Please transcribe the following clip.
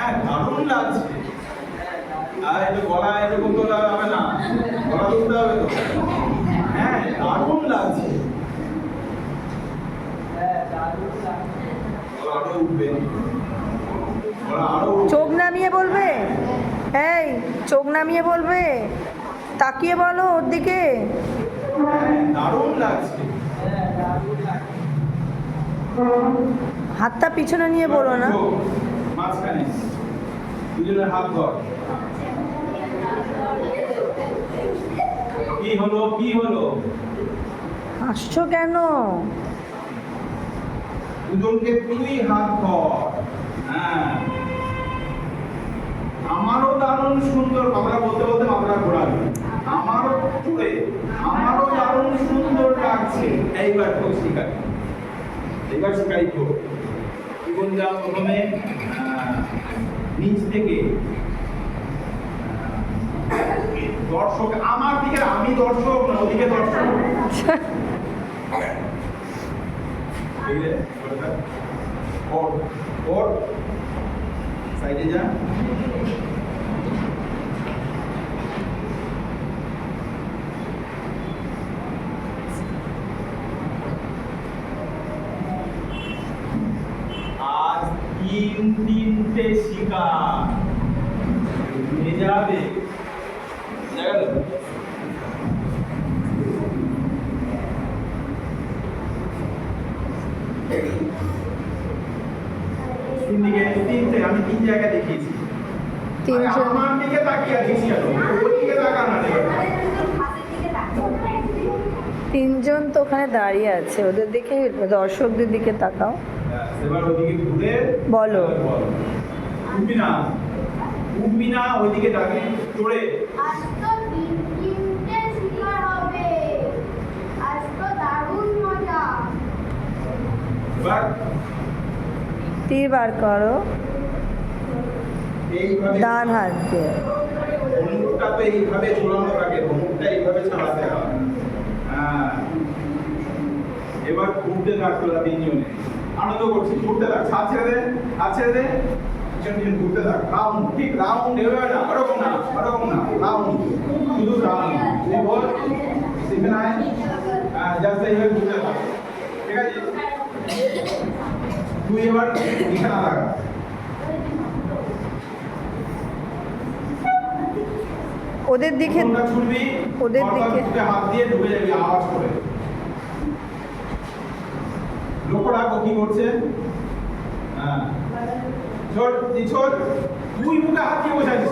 হ্যাঁ দারুণ লাগছে। আর একটু গলা এরকম তো হবে না। গলা তুলতে হবে তো। হ্যাঁ দারুণ লাগছে। চোখ নামিয়ে বলবে? এই চোখ নামিয়ে বলবে? তাকিয়ে বলো ওর দিকে। হ্যাঁ দারুণ লাগছে। হাতটা পিছনে নিয়ে বলো না। মাঝখানে দুজনের হাত ধর। কি হলো কি হলো? হাসছো কেন? দুজনকে তুই হাত ধর। হ্যাঁ। আমারও দারুণ সুন্দর কথা বলতে বলতে মাথা ঘোরাবে আমারও চুড়ে আমারও দারুণ সুন্দর লাগছে। এইবার তো শিকারি এইবার শিকারি তো। যা প্রথমে নিচ থেকে দর্শক আমার দিকে আমি দর্শক না ওদিকে দর্শক? ওর ওর। সাইডে যা। তিন তিনটে নিয়ে যাবে? তিন আমি তিন জায়গায় দেখিয়েছি। তিনজন। আমার দিকে তাকিয়ে আছিস কেন? ওর দিকে তাকা না তিনজন তো ওখানে দাঁড়িয়ে আছে। ওদের দিকে দর্শকদের দিকে তাকাও। এবার ওদিকে ঘুরে বলো। উঠবি না উঠবি না ওইদিকে তাকিয়ে চড়ে। তো তিন তিনটে শিকার হবে। আজ তো দারুণ মজা। এবার তীর বার করো। এইভাবে ডান হাত দিয়ে। ধনুকটা তো এইভাবে ঝোলানো থাকে এইভাবে ছাড়াতে হয়। হ্যাঁ। এবার ঘুরতে থাক তোরা তিনজনে। আনন্দ করছি। ঘুরতে থাক হাত ছেড়ে দে হাত ছেড়ে দে। পিছন পিছন ঘুরতে থাক। রাউন্ড ঠিক রাউন্ড এভাবে না ওরকম না ওরকম না রাউন্ড শুধু রাউন্ড বল শিখে নাই? হ্যাঁ জাস্ট এইভাবে ঘুরতে থাক। ঠিক আছে? তুই এবার এখানে লাগা ওদের দিকে ওদের দিকে- হাত দিয়ে ঢুকে যাবি আওয়াজ করে। ভাগ কি করছে? হ্যাঁ। ছোট তুই মুখে হাত দিয়ে বসে আছিস